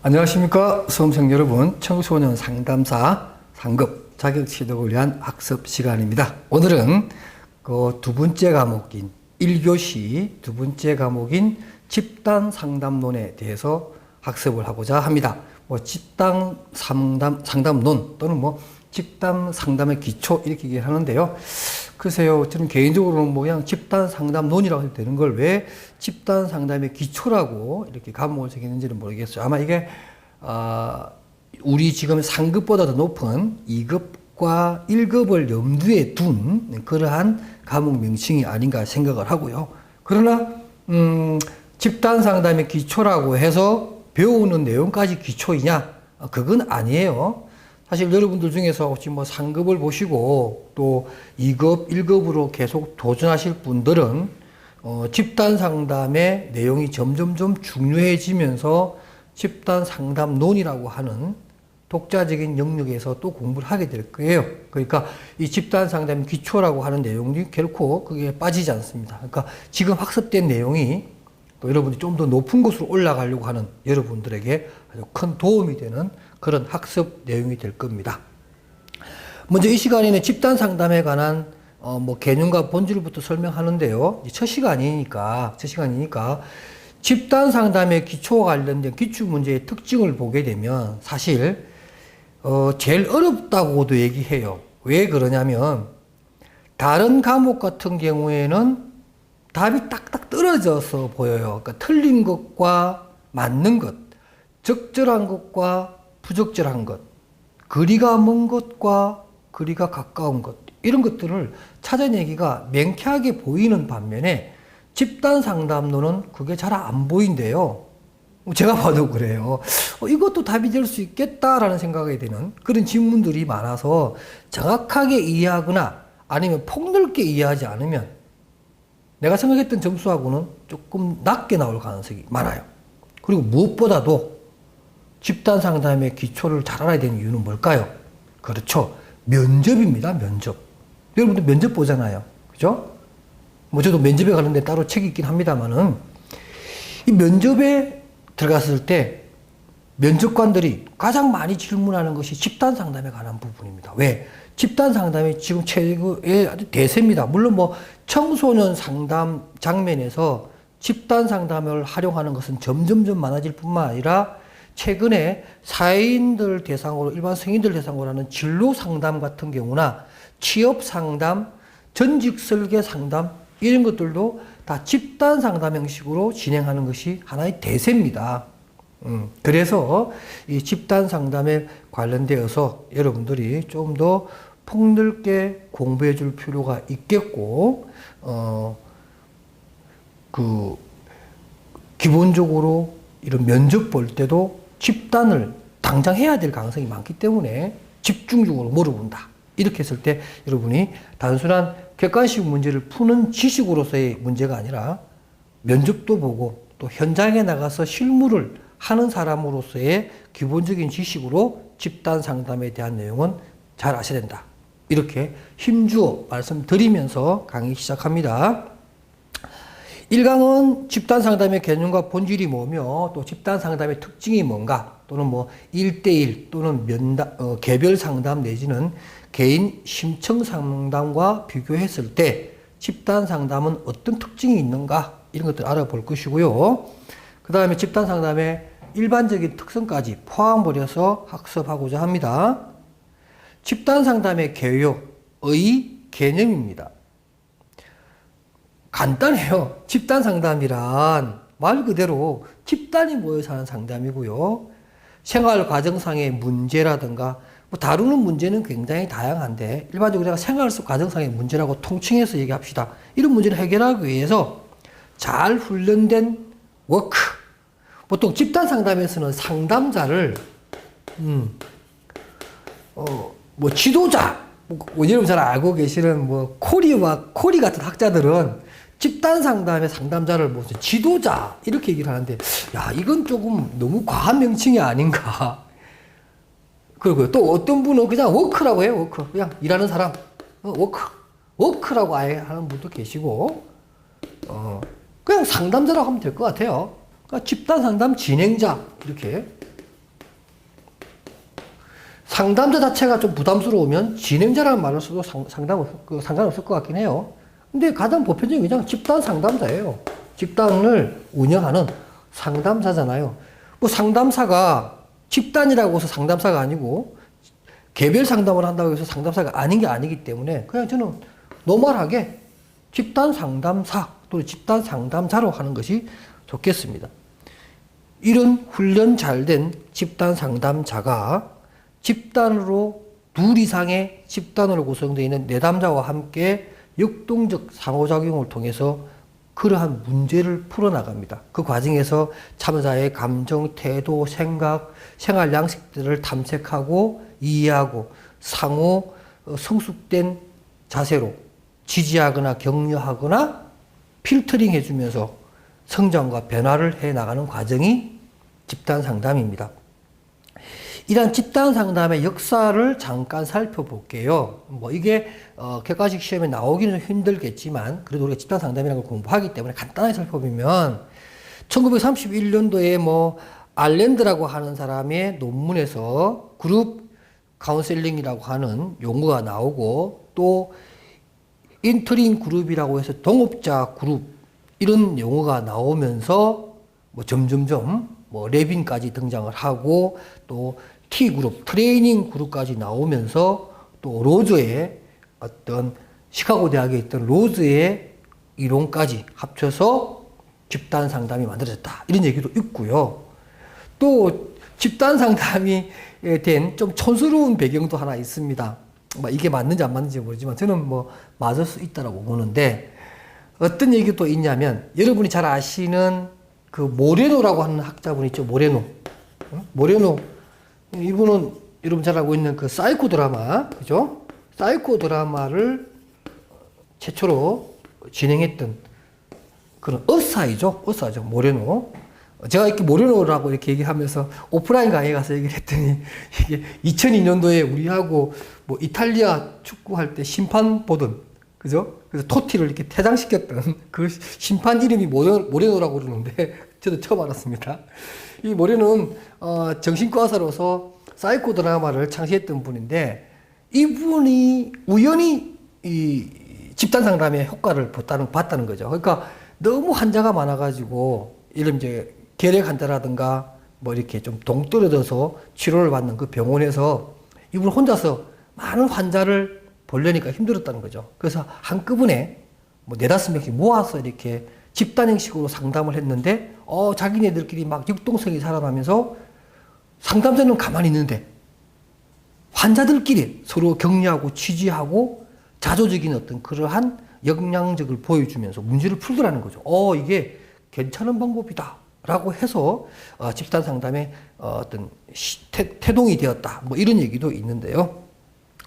안녕하십니까 수험생 여러분. 청소년 상담사 상급 자격 취득을 위한 학습 시간입니다. 오늘은 그 두 번째 과목인 1교시 두 번째 과목인 집단 상담론에 대해서 학습을 하고자 합니다. 뭐 집단 상담 상담론 또는 뭐 집단 상담의 기초 이렇게 얘기를 하는데요 글쎄요 저는 개인적으로는 뭐 그냥 집단 상담론이라고 해도 되는 걸 왜 집단 상담의 기초라고 이렇게 과목을 정했는지는 모르겠어요 아마 이게 아, 우리 지금 상급보다 더 높은 2급과 1급을 염두에 둔 그러한 과목 명칭이 아닌가 생각을 하고요. 그러나 음, 집단 상담의 기초라고 해서 배우는 내용까지 기초이냐? 어, 그건 아니에요. 사실 여러분들 중에서 혹시 뭐 상급을 보시고 또 2급, 1급으로 계속 도전하실 분들은 어, 집단 상담의 내용이 점점점 중요해지면서 집단 상담론이라고 하는 독자적인 영역에서 또 공부를 하게 될 거예요. 그러니까 이 집단 상담 기초라고 하는 내용이 결코 그게 빠지지 않습니다. 그러니까 지금 학습된 내용이 또 여러분이 좀 더 높은 곳으로 올라가려고 하는 여러분들에게 아주 큰 도움이 되는 그런 학습 내용이 될 겁니다. 먼저 이 시간에는 집단 상담에 관한 어, 뭐 개념과 본질부터 설명하는데요. 이첫 시간이니까, 첫 시간이니까 집단 상담의 기초와 관련된 기출 문제의 특징을 보게 되면 사실 어, 제일 어렵다고도 얘기해요. 왜 그러냐면 다른 과목 같은 경우에는 답이 딱딱 떨어져서 보여요. 그러니까 틀린 것과 맞는 것, 적절한 것과 부적절한 것, 거리가 먼 것과 거리가 가까운 것, 이런 것들을 찾아내기가 명쾌하게 보이는 반면에 집단 상담론은 그게 잘 안 보인대요. 제가 봐도 그래요. 어, 이것도 답이 될 수 있겠다라는 생각이 드는 그런 질문들이 많아서 정확하게 이해하거나 아니면 폭넓게 이해하지 않으면 내가 생각했던 점수하고는 조금 낮게 나올 가능성이 많아요. 그리고 무엇보다도 집단 상담의 기초를 잘 알아야 되는 이유는 뭘까요? 그렇죠. 면접입니다. 면접. 여러분들 면접 보잖아요. 그죠? 뭐 저도 면접에 가는데 따로 책이 있긴 합니다만은 이 면접에 들어갔을 때 면접관들이 가장 많이 질문하는 것이 집단 상담에 관한 부분입니다. 왜? 집단 상담이 지금 최고의 대세입니다. 물론 뭐 청소년 상담 장면에서 집단 상담을 활용하는 것은 점점점 많아질 뿐만 아니라 최근에 사회인들 대상으로 일반 성인들 대상으로 하는 진로 상담 같은 경우나 취업 상담, 전직 설계 상담 이런 것들도 다 집단 상담 형식으로 진행하는 것이 하나의 대세입니다. 음, 그래서 이 집단 상담에 관련되어서 여러분들이 좀 더 폭넓게 공부해 줄 필요가 있겠고, 어, 그, 기본적으로 이런 면접 볼 때도 집단을 당장 해야 될 가능성이 많기 때문에 집중적으로 물어본다. 이렇게 했을 때 여러분이 단순한 객관식 문제를 푸는 지식으로서의 문제가 아니라 면접도 보고 또 현장에 나가서 실무를 하는 사람으로서의 기본적인 지식으로 집단 상담에 대한 내용은 잘 아셔야 된다. 이렇게 힘주어 말씀드리면서 강의 시작합니다. 1강은 집단 상담의 개념과 본질이 뭐며 또 집단 상담의 특징이 뭔가 또는 뭐 1대1 또는 면담, 어, 개별 상담 내지는 개인 심층 상담과 비교했을 때 집단 상담은 어떤 특징이 있는가 이런 것들 알아볼 것이고요. 그 다음에 집단 상담의 일반적인 특성까지 포함을 해서 학습하고자 합니다. 집단 상담의 개요 의 개념입니다. 간단해요. 집단 상담이란 말 그대로 집단이 모여서 하는 상담이고요. 생활 과정상의 문제라든가 뭐 다루는 문제는 굉장히 다양한데 일반적으로 제가 생활 속 과정상의 문제라고 통칭해서 얘기합시다. 이런 문제를 해결하기 위해서 잘 훈련된 워크. 보통 집단 상담에서는 상담자를 음, 어, 뭐 지도자, 뭐 여러분 잘 알고 계시는 뭐 코리와 코리 같은 학자들은 집단 상담의 상담자를 무슨 지도자 이렇게 얘기를 하는데 야 이건 조금 너무 과한 명칭이 아닌가. 그리고 또 어떤 분은 그냥 워크라고 해요 워크 그냥 일하는 사람 어, 워크 워크라고 아예 하는 분도 계시고 어, 그냥 상담자라고 하면 될 것 같아요. 그러니까 집단 상담 진행자 이렇게 상담자 자체가 좀 부담스러우면 진행자라는 말을 써도 상, 상담, 그 상관없을 것 같긴 해요. 근데 가장 보편적인 그냥 집단 상담자예요. 집단을 운영하는 상담사잖아요. 뭐 상담사가 집단이라고 해서 상담사가 아니고 개별 상담을 한다고 해서 상담사가 아닌 게 아니기 때문에 그냥 저는 노멀하게 집단 상담사 또는 집단 상담자로 하는 것이 좋겠습니다. 이런 훈련 잘 된 집단 상담자가 집단으로 둘 이상의 집단으로 구성되어 있는 내담자와 함께 역동적 상호작용을 통해서 그러한 문제를 풀어나갑니다. 그 과정에서 참여자의 감정, 태도, 생각, 생활 양식들을 탐색하고 이해하고 상호 어, 성숙된 자세로 지지하거나 격려하거나 필터링 해주면서 성장과 변화를 해 나가는 과정이 집단 상담입니다. 이러한 집단 상담의 역사를 잠깐 살펴볼게요. 뭐 이게 어, 객관식 시험에 나오기는 좀 힘들겠지만 그래도 우리가 집단 상담이라는 걸 공부하기 때문에 간단하게 살펴보면 1931년도에 뭐 알랜드라고 하는 사람의 논문에서 그룹 카운셀링이라고 하는 용어가 나오고 또 인터링 그룹이라고 해서 동업자 그룹 이런 용어가 나오면서 뭐 점점점 뭐 레빈까지 등장을 하고 또 T 그룹 트레이닝 그룹까지 나오면서 또 로즈의 어떤 시카고 대학에 있던 로즈의 이론까지 합쳐서 집단 상담이 만들어졌다 이런 얘기도 있고요. 또 집단 상담이 된 좀 촌스러운 배경도 하나 있습니다. 뭐 이게 맞는지 안 맞는지 모르지만 저는 뭐 맞을 수 있다라고 보는데 어떤 얘기도 있냐면 여러분이 잘 아시는 그 모레노라고 하는 학자분 있죠 모레노 어? 모레노 이분은 여러분 잘 알고 있는 그 사이코 드라마 그죠 사이코 드라마를 최초로 진행했던 그런 어사이죠 어사죠 모레노 제가 이렇게 모레노라고 이렇게 얘기하면서 오프라인 강의 가서 얘기를 했더니 이게 2002년도에 우리하고 뭐 이탈리아 축구할 때 심판 보던 그죠? 그래서 토티를 이렇게 퇴장시켰던 그 심판 이름이 모레, 모레노라고 그러는데 저도 처음 알았습니다. 이 모레노는 어, 정신과 의사로서 사이코 드라마를 창시했던 분인데 이분이 우연히 이 집단 상담의 효과를 봤다는, 봤다는 거죠. 그러니까 너무 환자가 많아가지고 이런 이제 결핵 환자라든가 뭐 이렇게 좀 동떨어져서 치료를 받는 그 병원에서 이분 혼자서 많은 환자를 보려니까 힘들었다는 거죠. 그래서 한꺼번에 뭐 네다섯 명씩 모아서 이렇게 집단 형식으로 상담을 했는데 어 자기네들끼리 막 융동성이 살아나면서 상담자는 가만히 있는데 환자들끼리 서로 격려하고 취지하고 자조적인 어떤 그러한 역량적을 보여주면서 문제를 풀더라는 거죠. 어 이게 괜찮은 방법이다 라고 해서 어, 집단 상담의 어, 시, 태, 태동이 되었다. 뭐 이런 얘기도 있는데요.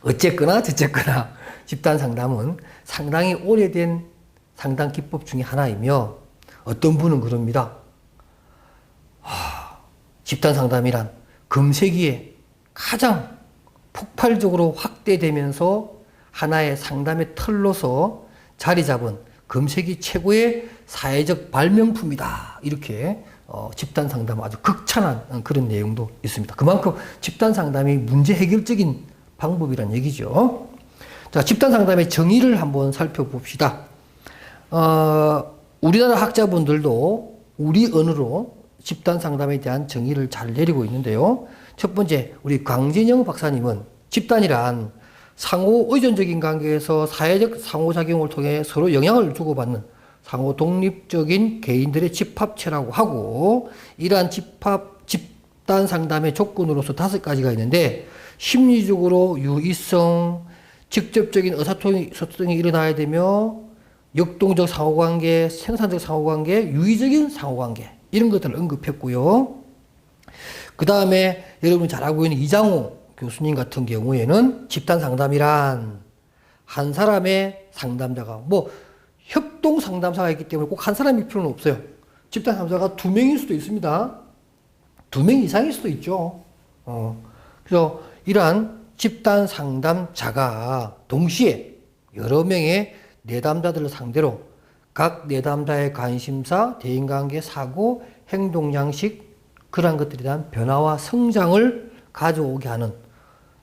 어쨌거나 저쨌거나 집단 상담은 상당히 오래된 상담 기법 중에 하나이며 어떤 분은 그럽니다. 하, 집단 상담이란 금세기에 가장 폭발적으로 확대되면서 하나의 상담의 틀로서 자리 잡은 금세기 최고의 사회적 발명품이다. 이렇게 어, 집단 상담 아주 극찬한 그런 내용도 있습니다. 그만큼 집단 상담이 문제 해결적인 방법이란 얘기죠. 자, 집단 상담의 정의를 한번 살펴봅시다. 어, 우리나라 학자분들도 우리 언어로 집단 상담에 대한 정의를 잘 내리고 있는데요. 첫 번째, 우리 강진영 박사님은 집단이란 상호 의존적인 관계에서 사회적 상호작용을 통해 서로 영향을 주고받는 상호 독립적인 개인들의 집합체라고 하고 이러한 집합 집단 상담의 조건으로서 다섯 가지가 있는데 심리적으로 유의성, 직접적인 의사소통이 일어나야 되며 역동적 상호관계, 생산적 상호관계, 유의적인 상호관계 이런 것들을 언급했고요. 그 다음에 여러분이 잘 알고 있는 이장호 교수님 같은 경우에는 집단 상담이란 한 사람의 상담자가 뭐 협동 상담사가 있기 때문에 꼭 한 사람일 필요는 없어요. 집단 상담자가 두 명일 수도 있습니다. 두 명 이상일 수도 있죠. 어. 그래서 이러한 집단 상담자가 동시에 여러 명의 내담자들을 상대로 각 내담자의 관심사, 대인관계, 사고, 행동 양식 그러한 것들에 대한 변화와 성장을 가져오게 하는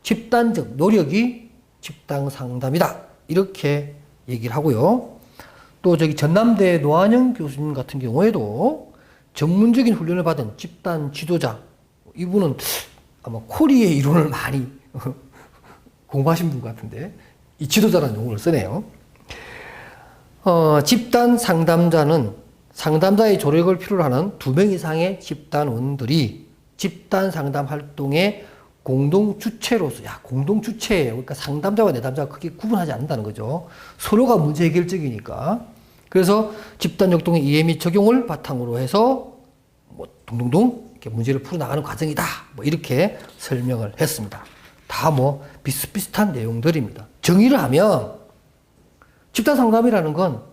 집단적 노력이 집단 상담이다. 이렇게 얘기를 하고요. 또 저기 전남대 노한영 교수님 같은 경우에도 전문적인 훈련을 받은 집단 지도자 이분은 아마 코리의 이론을 많이 공부하신 분 같은데 이 지도자라는 용어를 쓰네요. 어, 집단 상담자는 상담자의 조력을 필요로 하는 두 명 이상의 집단원들이 집단 상담 활동의 공동 주체로서, 야, 공동 주체예요. 그러니까 상담자와 내담자가 크게 구분하지 않는다는 거죠. 서로가 문제 해결적이니까. 그래서 집단 역동의 이해 및 적용을 바탕으로 해서 뭐 동동동 이렇게 문제를 풀어나가는 과정이다. 뭐 이렇게 설명을 했습니다. 다 뭐 비슷비슷한 내용들입니다. 정의를 하면 집단 상담이라는 건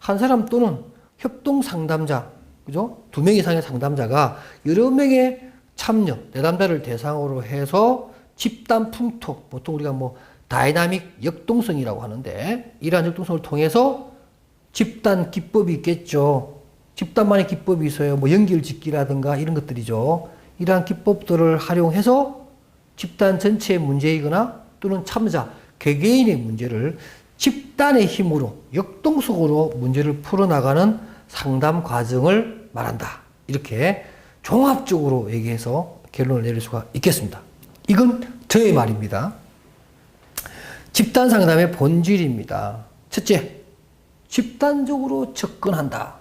한 사람 또는 협동 상담자, 그죠? 두 명 이상의 상담자가 여러 명의 참여, 내담자를 대상으로 해서 집단 풍토, 보통 우리가 뭐 다이나믹 역동성이라고 하는데 이러한 역동성을 통해서 집단 기법이 있겠죠. 집단만의 기법이 있어요. 뭐 연결 짓기라든가 이런 것들이죠. 이러한 기법들을 활용해서 집단 전체의 문제이거나 또는 참여자, 개개인의 문제를 집단의 힘으로 역동성으로 문제를 풀어나가는 상담 과정을 말한다. 이렇게 종합적으로 얘기해서 결론을 내릴 수가 있겠습니다. 이건 저의 말입니다. 집단 상담의 본질입니다. 첫째, 집단적으로 접근한다.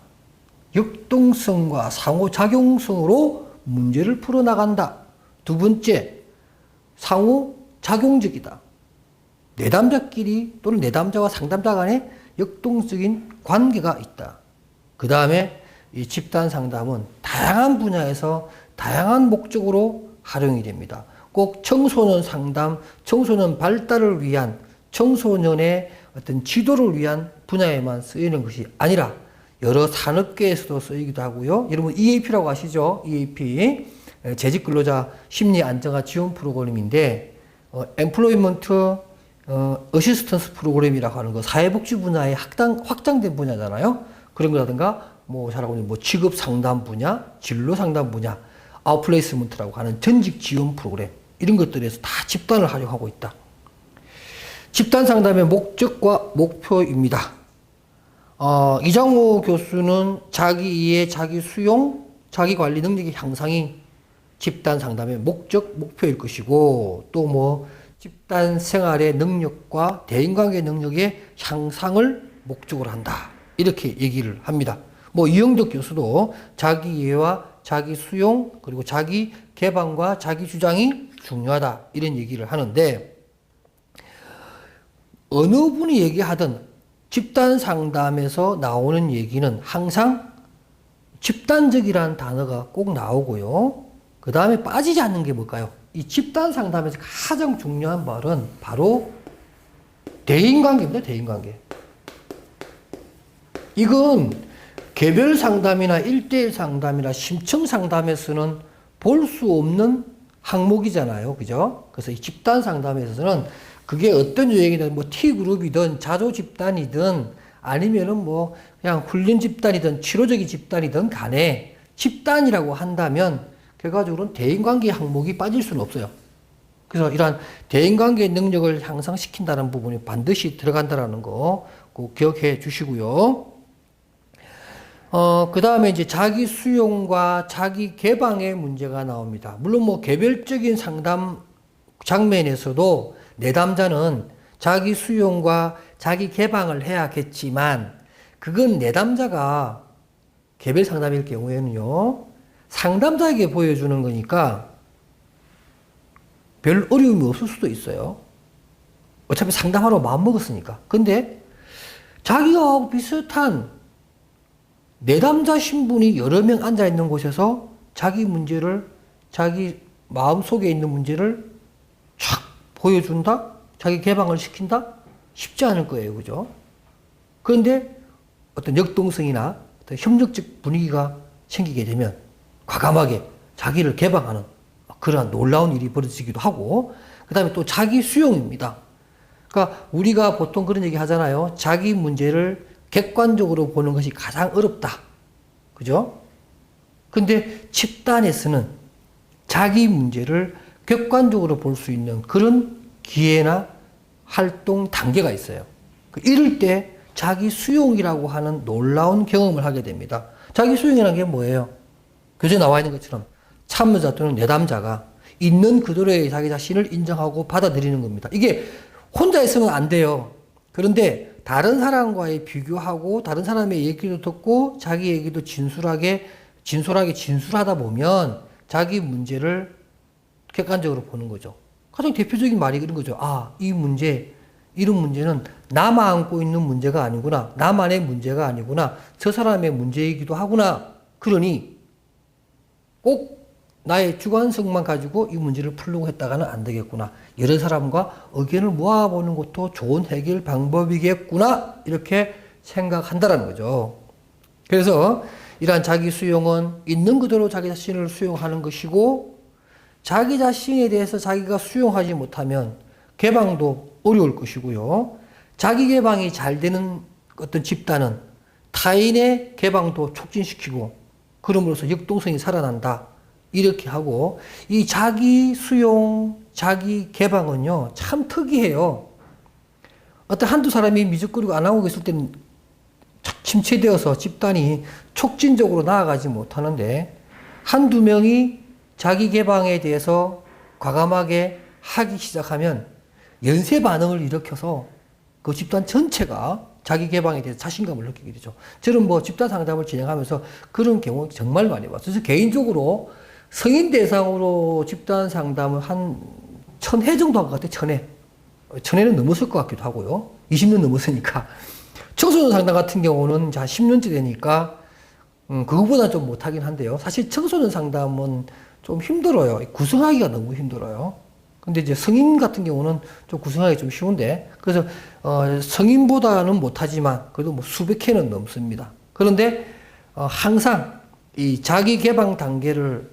역동성과 상호작용성으로 문제를 풀어나간다. 두 번째, 상호작용적이다. 내담자끼리 또는 내담자와 상담자 간에 역동적인 관계가 있다. 그 다음에 이 집단 상담은 다양한 분야에서 다양한 목적으로 활용이 됩니다. 꼭 청소년 상담, 청소년 발달을 위한 청소년의 어떤 지도를 위한 분야에만 쓰이는 것이 아니라 여러 산업계에서도 쓰이기도 하고요. 여러분 EAP라고 아시죠? EAP 재직 근로자 심리 안정화 지원 프로그램인데 어, 엠플로이먼트 어, 어시스턴스 프로그램이라고 하는 거 사회복지 분야의 확장, 확장된 분야잖아요. 그런 거라든가 뭐 잘하고 있는 뭐 직업 상담 분야, 진로 상담 분야, 아웃플레이스먼트라고 하는 전직 지원 프로그램 이런 것들에서 다 집단을 활용하고 있다. 집단 상담의 목적과 목표입니다. 어, 이장호 교수는 자기 이해, 자기 수용, 자기 관리 능력의 향상이 집단 상담의 목적, 목표일 것이고 또뭐 집단 생활의 능력과 대인관계 능력의 향상을 목적으로 한다. 이렇게 얘기를 합니다. 뭐 이영덕 교수도 자기 이해와 자기 수용 그리고 자기 개방과 자기 주장이 중요하다. 이런 얘기를 하는데 어느 분이 얘기하든 집단 상담에서 나오는 얘기는 항상 집단적이라는 단어가 꼭 나오고요. 그 다음에 빠지지 않는 게 뭘까요? 이 집단 상담에서 가장 중요한 말은 바로 대인관계입니다. 대인관계. 이건 개별 상담이나 일대일 상담이나 심층 상담에서는 볼 수 없는 항목이잖아요. 그죠? 그래서 이 집단 상담에서는 그게 어떤 유형이든 뭐 T그룹이든 자조 집단이든 아니면은 뭐 그냥 훈련 집단이든 치료적인 집단이든 간에 집단이라고 한다면 결과적으로는 대인관계 항목이 빠질 수는 없어요. 그래서 이러한 대인관계 능력을 향상시킨다는 부분이 반드시 들어간다라는 거 꼭 기억해 주시고요. 어, 그 다음에 이제 자기 수용과 자기 개방의 문제가 나옵니다. 물론 뭐 개별적인 상담 장면에서도 내담자는 자기 수용과 자기 개방을 해야겠지만 그건 내담자가 개별 상담일 경우에는요, 상담자에게 보여주는 거니까 별 어려움이 없을 수도 있어요. 어차피 상담하러 마음먹었으니까. 근데 자기가 비슷한 내담자 신분이 여러 명 앉아 있는 곳에서 자기 문제를, 자기 마음 속에 있는 문제를 촥 보여준다? 자기 개방을 시킨다? 쉽지 않을 거예요. 그죠? 그런데 어떤 역동성이나 어떤 협력적 분위기가 생기게 되면 과감하게 자기를 개방하는 그러한 놀라운 일이 벌어지기도 하고, 그 다음에 또 자기 수용입니다. 그러니까 우리가 보통 그런 얘기 하잖아요. 자기 문제를 객관적으로 보는 것이 가장 어렵다. 그죠? 근데 집단에서는 자기 문제를 객관적으로 볼 수 있는 그런 기회나 활동 단계가 있어요. 그 이럴 때 자기 수용이라고 하는 놀라운 경험을 하게 됩니다. 자기 수용이라는 게 뭐예요? 교재 나와 있는 것처럼 참여자 또는 내담자가 있는 그대로의 자기 자신을 인정하고 받아들이는 겁니다. 이게 혼자 있으면 안 돼요. 그런데 다른 사람과의 비교하고 다른 사람의 얘기도 듣고 자기 얘기도 진술하게 진솔하게 진술하다 보면 자기 문제를 객관적으로 보는 거죠. 가장 대표적인 말이 그런 거죠. 아, 이 문제, 이런 문제는 나만 안고 있는 문제가 아니구나. 나만의 문제가 아니구나. 저 사람의 문제이기도 하구나. 그러니 꼭 나의 주관성만 가지고 이 문제를 풀려고 했다가는 안 되겠구나. 여러 사람과 의견을 모아보는 것도 좋은 해결 방법이겠구나. 이렇게 생각한다라는 거죠. 그래서 이러한 자기 수용은 있는 그대로 자기 자신을 수용하는 것이고 자기 자신에 대해서 자기가 수용하지 못하면 개방도 어려울 것이고요. 자기 개방이 잘 되는 어떤 집단은 타인의 개방도 촉진시키고 그럼으로써 역동성이 살아난다. 이렇게 하고 이 자기 수용, 자기 개방은요 참 특이해요. 어떤 한두 사람이 미적거리고 안 하고 있을 때는 착 침체되어서 집단이 촉진적으로 나아가지 못하는데 한두 명이 자기 개방에 대해서 과감하게 하기 시작하면 연쇄 반응을 일으켜서 그 집단 전체가 자기 개방에 대해서 자신감을 느끼게 되죠. 저는 뭐 집단 상담을 진행하면서 그런 경우 정말 많이 봤어요. 그래서 개인적으로 성인 대상으로 집단 상담을 한 천 회 정도 한 것 같아요. 천 회. 천 회는 넘었을 것 같기도 하고요. 20년 넘었으니까. 청소년 상담 같은 경우는 한 10년째 되니까 음, 그거보다 좀 못하긴 한데요. 사실 청소년 상담은 좀 힘들어요. 구성하기가 너무 힘들어요. 근데 이제 성인 같은 경우는 좀 구성하기 좀 쉬운데, 그래서, 어, 성인보다는 못하지만, 그래도 뭐 수백 회는 넘습니다. 그런데, 어, 항상 이 자기 개방 단계를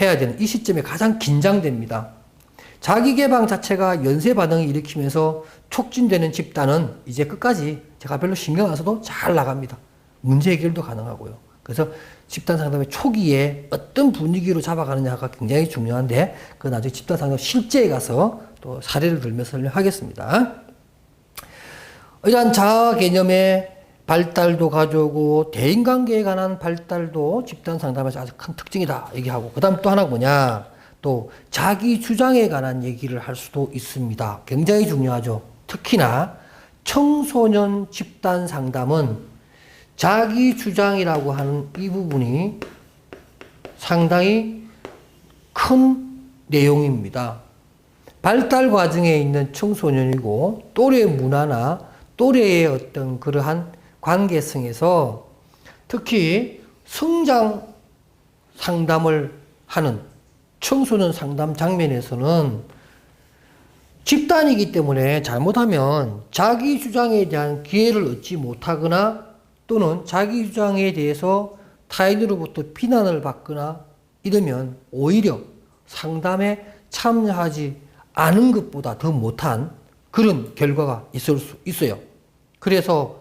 해야 되는 이 시점에 가장 긴장됩니다. 자기 개방 자체가 연쇄 반응을 일으키면서 촉진되는 집단은 이제 끝까지 제가 별로 신경 안 써도 잘 나갑니다. 문제 해결도 가능하고요. 그래서 집단 상담의 초기에 어떤 분위기로 잡아가느냐가 굉장히 중요한데 그 나중에 집단 상담 실제에 가서 또 사례를 들면서 설명하겠습니다. 이러한 자아 개념의 발달도 가져오고 대인관계에 관한 발달도 집단 상담에서 아주 큰 특징이다 얘기하고 그 다음 또 하나 뭐냐 또 자기 주장에 관한 얘기를 할 수도 있습니다. 굉장히 중요하죠. 특히나 청소년 집단 상담은 자기 주장이라고 하는 이 부분이 상당히 큰 내용입니다. 발달 과정에 있는 청소년이고 또래 문화나 또래의 어떤 그러한 관계성에서 특히 성장 상담을 하는 청소년 상담 장면에서는 집단이기 때문에 잘못하면 자기 주장에 대한 기회를 얻지 못하거나 또는 자기 주장에 대해서 타인으로부터 비난을 받거나 이러면 오히려 상담에 참여하지 않은 것보다 더 못한 그런 결과가 있을 수 있어요. 그래서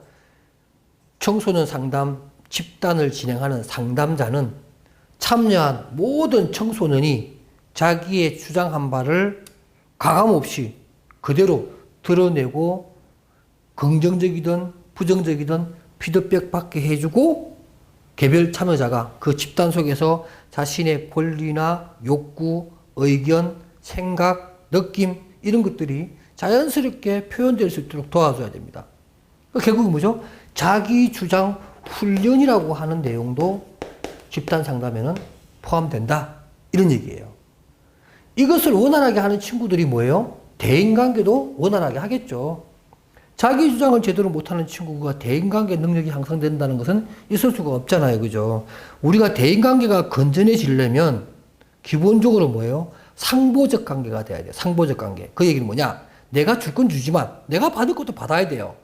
청소년 상담 집단을 진행하는 상담자는 참여한 모든 청소년이 자기의 주장한 바를 가감없이 그대로 드러내고 긍정적이든 부정적이든 피드백 받게 해주고 개별 참여자가 그 집단 속에서 자신의 권리나 욕구, 의견, 생각, 느낌 이런 것들이 자연스럽게 표현될 수 있도록 도와줘야 됩니다. 결국은 뭐죠? 자기 주장 훈련이라고 하는 내용도 집단 상담에는 포함된다. 이런 얘기예요. 이것을 원활하게 하는 친구들이 뭐예요? 대인관계도 원활하게 하겠죠. 자기 주장을 제대로 못하는 친구가 대인관계 능력이 향상된다는 것은 있을 수가 없잖아요. 그죠? 우리가 대인관계가 건전해지려면 기본적으로 뭐예요? 상보적 관계가 돼야 돼요. 상보적 관계. 그 얘기는 뭐냐? 내가 줄 건 주지만 내가 받을 것도 받아야 돼요.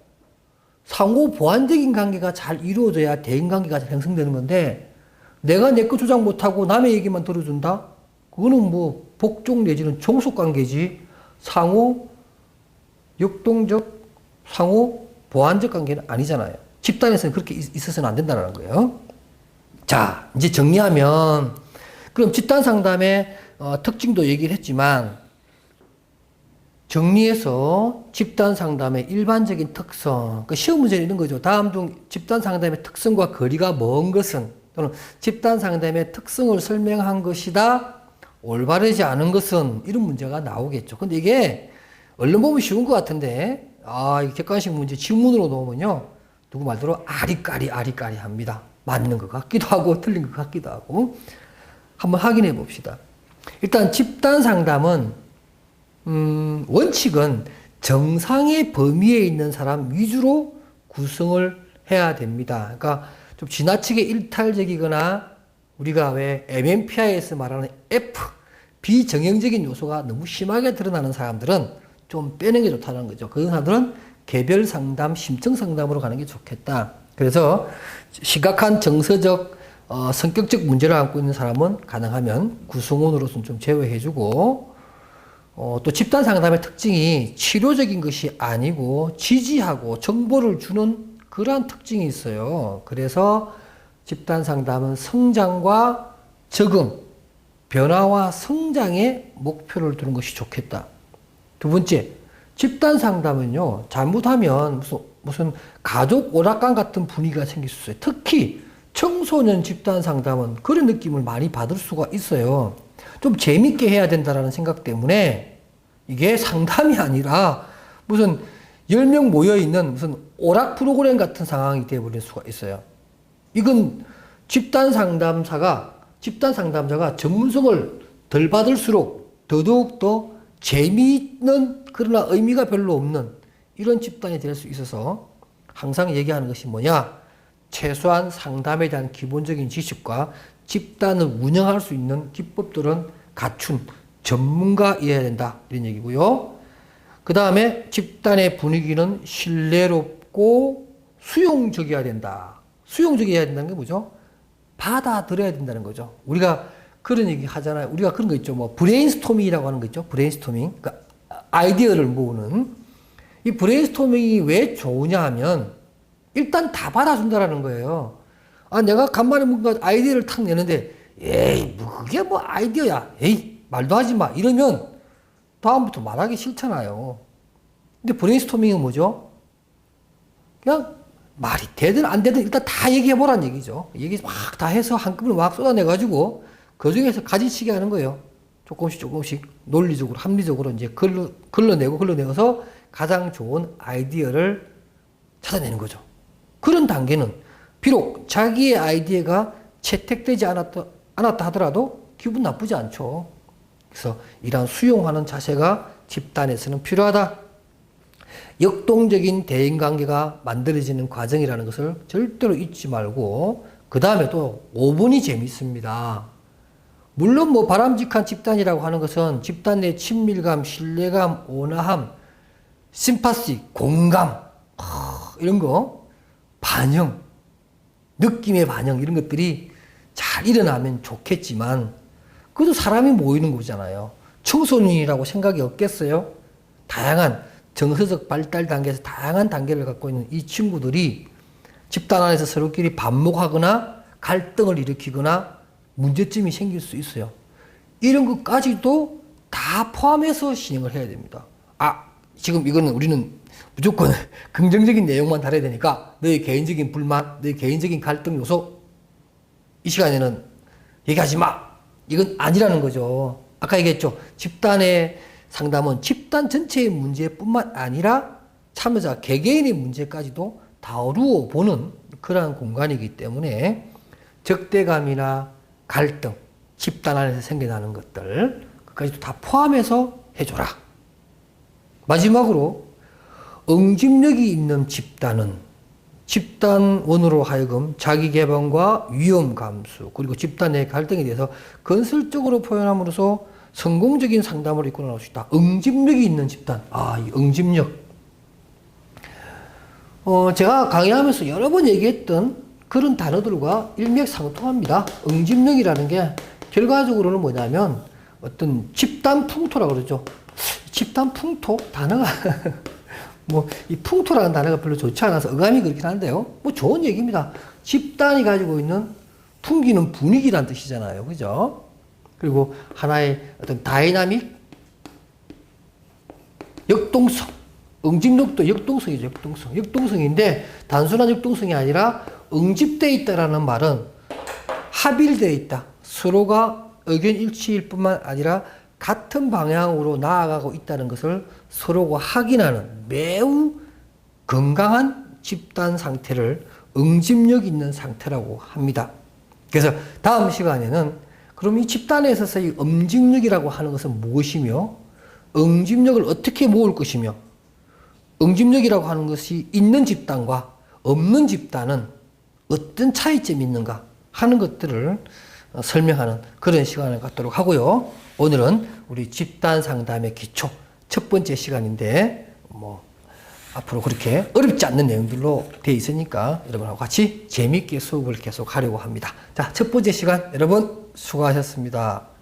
상호 보완적인 관계가 잘 이루어져야 대인관계가 잘 형성되는 건데 내가 내 거 주장 못하고 남의 얘기만 들어준다? 그거는 뭐 복종 내지는 종속 관계지 상호 역동적 상호 보완적 관계는 아니잖아요. 집단에서는 그렇게 있- 있어서는 안 된다는 거예요. 자, 이제 정리하면 그럼 집단 상담의 어, 특징도 얘기를 했지만 정리해서 집단 상담의 일반적인 특성, 그 시험 문제는 이런 거죠. 다음 중 집단 상담의 특성과 거리가 먼 것은 또는 집단 상담의 특성을 설명한 것이다. 올바르지 않은 것은 이런 문제가 나오겠죠. 근데 이게 얼른 보면 쉬운 것 같은데 아, 이 객관식 문제 지문으로 놓으면요. 누구 말대로 아리까리 아리까리 합니다. 맞는 것 같기도 하고 틀린 것 같기도 하고 한번 확인해 봅시다. 일단 집단 상담은 음, 원칙은 정상의 범위에 있는 사람 위주로 구성을 해야 됩니다. 그러니까 좀 지나치게 일탈적이거나 우리가 왜 MMPI에서 말하는 F, 비정형적인 요소가 너무 심하게 드러나는 사람들은 좀 빼는 게 좋다는 거죠. 그런 사람들은 개별 상담, 심층 상담으로 가는 게 좋겠다. 그래서 심각한 정서적, 어, 성격적 문제를 안고 있는 사람은 가능하면 구성원으로서는 좀 제외해주고 어, 또 집단 상담의 특징이 치료적인 것이 아니고 지지하고 정보를 주는 그러한 특징이 있어요. 그래서 집단 상담은 성장과 적응, 변화와 성장에 목표를 두는 것이 좋겠다. 두 번째, 집단 상담은요, 잘못하면 무슨, 무슨 가족 오락관 같은 분위기가 생길 수 있어요. 특히 청소년 집단 상담은 그런 느낌을 많이 받을 수가 있어요. 좀 재밌게 해야 된다라는 생각 때문에 이게 상담이 아니라 무슨 10명 모여있는 무슨 오락 프로그램 같은 상황이 되어버릴 수가 있어요. 이건 집단 상담사가, 집단 상담자가 전문성을 덜 받을수록 더더욱 더 재미있는 그러나 의미가 별로 없는 이런 집단이 될 수 있어서 항상 얘기하는 것이 뭐냐? 최소한 상담에 대한 기본적인 지식과 집단을 운영할 수 있는 기법들은 갖춘 전문가이어야 된다. 이런 얘기고요. 그 다음에 집단의 분위기는 신뢰롭고 수용적이어야 된다. 수용적이어야 된다는 게 뭐죠? 받아들여야 된다는 거죠. 우리가 그런 얘기 하잖아요. 우리가 그런 거 있죠. 뭐 브레인스토밍이라고 하는 거 있죠. 브레인스토밍. 그러니까 아이디어를 모으는 이 브레인스토밍이 왜 좋으냐 하면 일단 다 받아준다라는 거예요. 아, 내가 간만에 뭔가 아이디어를 탁 내는데, 에이, 뭐 그게 뭐 아이디어야. 에이, 말도 하지 마. 이러면 다음부터 말하기 싫잖아요. 근데 브레인스토밍은 뭐죠? 그냥 말이 되든 안 되든 일단 다 얘기해보란 얘기죠. 얘기 막 다 해서 한꺼번에 막 쏟아내가지고 그 중에서 가지치기 하는 거예요. 조금씩 조금씩 논리적으로, 합리적으로 이제 걸러, 걸러내고 걸러내서 가장 좋은 아이디어를 찾아내는 거죠. 그런 단계는 비록 자기의 아이디어가 채택되지 않았다, 않았다 하더라도 기분 나쁘지 않죠. 그래서 이러한 수용하는 자세가 집단에서는 필요하다. 역동적인 대인관계가 만들어지는 과정이라는 것을 절대로 잊지 말고 그 다음에 또 5분이 재밌습니다. 물론 뭐 바람직한 집단이라고 하는 것은 집단 내 친밀감, 신뢰감, 온화함, 심파시, 공감 이런 거 반영, 느낌의 반영 이런 것들이 잘 일어나면 좋겠지만 그래도 사람이 모이는 거잖아요. 청소년이라고 생각이 없겠어요? 다양한 정서적 발달 단계에서 다양한 단계를 갖고 있는 이 친구들이 집단 안에서 서로끼리 반목하거나 갈등을 일으키거나 문제점이 생길 수 있어요. 이런 것까지도 다 포함해서 진행을 해야 됩니다. 아, 지금 이거는 우리는 무조건 긍정적인 내용만 다뤄야 되니까 너의 개인적인 불만, 너의 개인적인 갈등 요소 이 시간에는 얘기하지 마. 이건 아니라는 거죠. 아까 얘기했죠. 집단의 상담은 집단 전체의 문제뿐만 아니라 참여자 개개인의 문제까지도 다루어 보는 그러한 공간이기 때문에 적대감이나 갈등, 집단 안에서 생겨나는 것들, 그까지도 다 포함해서 해줘라. 마지막으로, 응집력이 있는 집단은 집단원으로 하여금 자기 개방과 위험 감수, 그리고 집단 내 갈등에 대해서 건설적으로 표현함으로써 성공적인 상담을 이끌어 나올 수 있다. 응집력이 있는 집단. 아, 이 응집력. 어, 제가 강의하면서 여러 번 얘기했던 그런 단어들과 일맥상통합니다. 응집력이라는 게 결과적으로는 뭐냐면 어떤 집단 풍토라 그러죠. 집단 풍토 단어가 뭐 이 풍토라는 단어가 별로 좋지 않아서 어감이 그렇긴 한데요. 뭐 좋은 얘기입니다. 집단이 가지고 있는 풍기는 분위기란 뜻이잖아요. 그죠? 그리고 하나의 어떤 다이나믹 역동성, 응집력도 역동성이죠, 역동성. 역동성인데 단순한 역동성이 아니라 응집되어 있다라는 말은 합일되어 있다. 서로가 의견 일치일 뿐만 아니라 같은 방향으로 나아가고 있다는 것을 서로가 확인하는 매우 건강한 집단 상태를 응집력 있는 상태라고 합니다. 그래서 다음 시간에는 그럼 이 집단에 있어서 이 응집력이라고 하는 것은 무엇이며 응집력을 어떻게 모을 것이며 응집력이라고 하는 것이 있는 집단과 없는 집단은 어떤 차이점이 있는가 하는 것들을 어, 설명하는 그런 시간을 갖도록 하고요. 오늘은 우리 집단 상담의 기초 첫 번째 시간인데 뭐 앞으로 그렇게 어렵지 않는 내용들로 되어 있으니까 여러분하고 같이 재미있게 수업을 계속 하려고 합니다. 자, 첫 번째 시간 여러분 수고하셨습니다.